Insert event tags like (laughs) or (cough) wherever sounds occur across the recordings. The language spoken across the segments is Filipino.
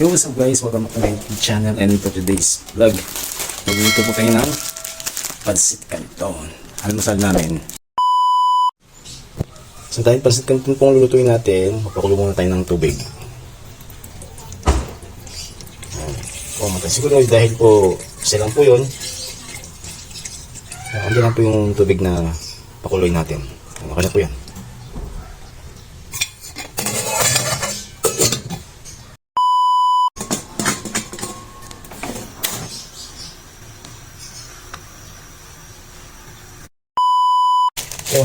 Yo, what's up guys? Welcome back to my YouTube channel and for today's vlog. Magluluto po tayo ng Pansit Canton. Almusal namin. So dahil Pansit Canton po ang lulutuin natin, mapakulo muna tayo ng tubig. O, matay. Siguro dahil po, isa lang po yun. Uh, lang po yung tubig na pakuloy natin. Okay na po yan.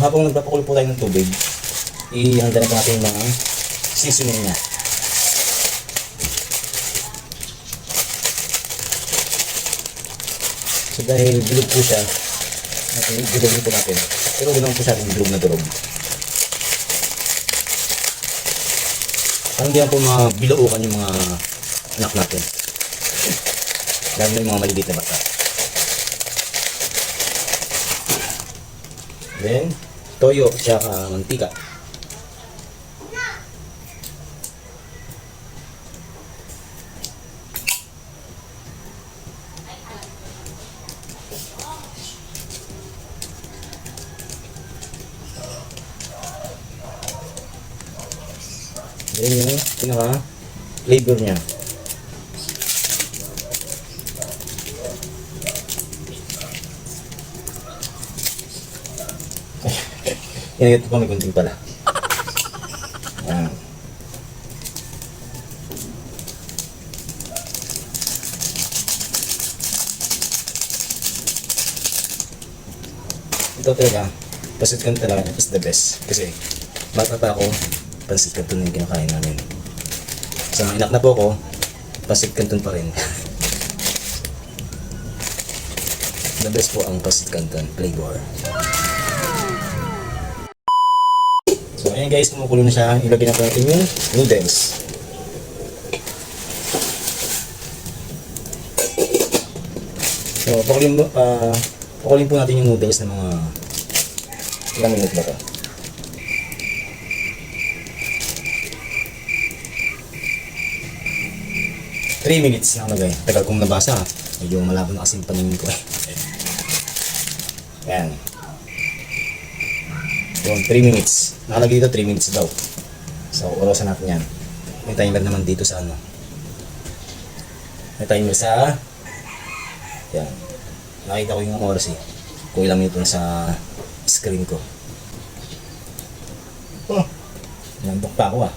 Habang nagpapakulo po tayo ng tubig, ihanda na po natin yung mga seasoning niya. So dahil bilog po siya, natin bilogin po natin. Pero wala po siya bilog na durog. Parang lang po mga bilaukan yung mga anak natin. Lalo na yung mga maliliit na bata. Then, toyo, tsaka mantika. Then yung pinaka flavor. Ito pa may kunting pala. Ito talaga, pasit kan talaga is the best. Kasi, bata pa ako, pasit kanton yung kinakain namin. Mga inak na po ako, pasit kanton pa rin. (laughs) the best po ang pasit kanton flavor. So, ayan guys, kumukulo na siya. Ilagay na po natin yung noodles. So, pakulin, ah, pakulin po natin yung noodles ng mga ilang minute ba to? Three minutes na nagay. Tagal kong nabasa. Medyo malabo na kasi yung paningin ko. (laughs) Ayan. Yun, 3 minutes. Nakalagay dito 3 minutes daw. So, orosan natin yan. May timer naman dito sa ano. May timer sa... Yan. Nakita ko yung oras eh. Kung ilang minuto na sa screen ko. Oh, nandok pa ako ah.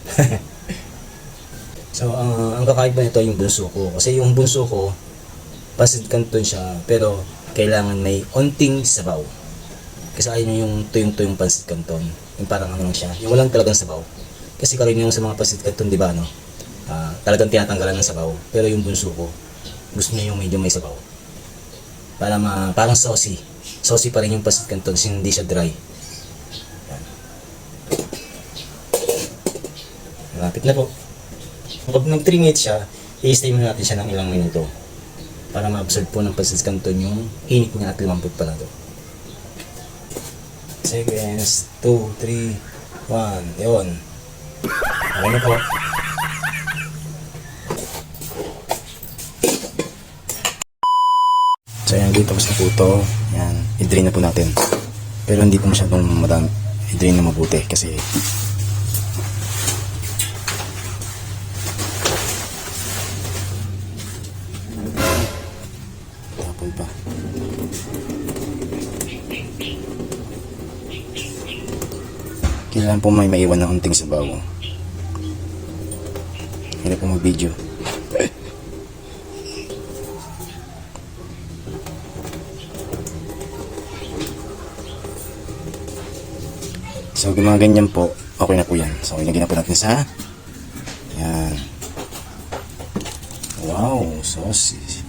(laughs) so, ang ang kakain pa nito yung bunso ko. Kasi yung bunso ko, pasid kanton siya, pero kailangan may onting sabaw. Kasi ayaw niya yung tuyong-tuyong pansit canton. Yung parang ano siya. Yung walang talagang sabaw. Kasi karamihan sa mga pansit canton, di ba, no? Ah, talagang tinatanggalan ng sabaw. Pero yung bunso ko, gusto niya yung medyo may sabaw. Para ma, parang saucy. Saucy pa rin yung pansit canton, hindi siya dry. Yan. Malapit na po. Kapag nag 3 minutes siya, i-stay muna natin siya ng ilang minuto. Para ma-absorb po ng pansit canton yung init niya at lumambot pa na to seconds, 2, 3, 1, yun. Okay na po. So yan, dito tapos na po ito. Yan, i-drain na po natin. Pero hindi po masyadong madami. I-drain na mabuti kasi tapon pa. Kailangan po may maiwan ng unting sabaw. Hindi po mag-video. So, kung mga ganyan po, okay na po yan. So, ilagyan na po natin sa yan. Wow, saucy.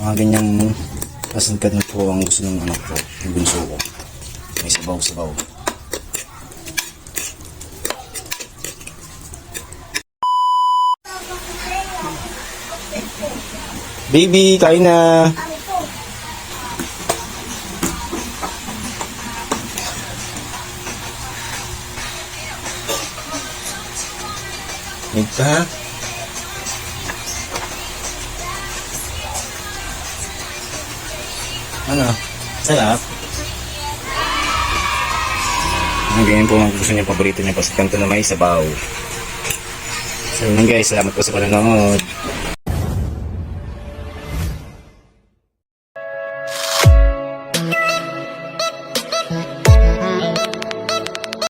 mga ganyang nasangkat na po ang gusto ng anak ko yung bunso ko may sabaw-sabaw Baby, kain na. Nagpa. Ano? Sarap? Ang ganyan po ang gusto niya, paborito niya pasit kanto na may sabaw. So yun guys, salamat po sa panonood.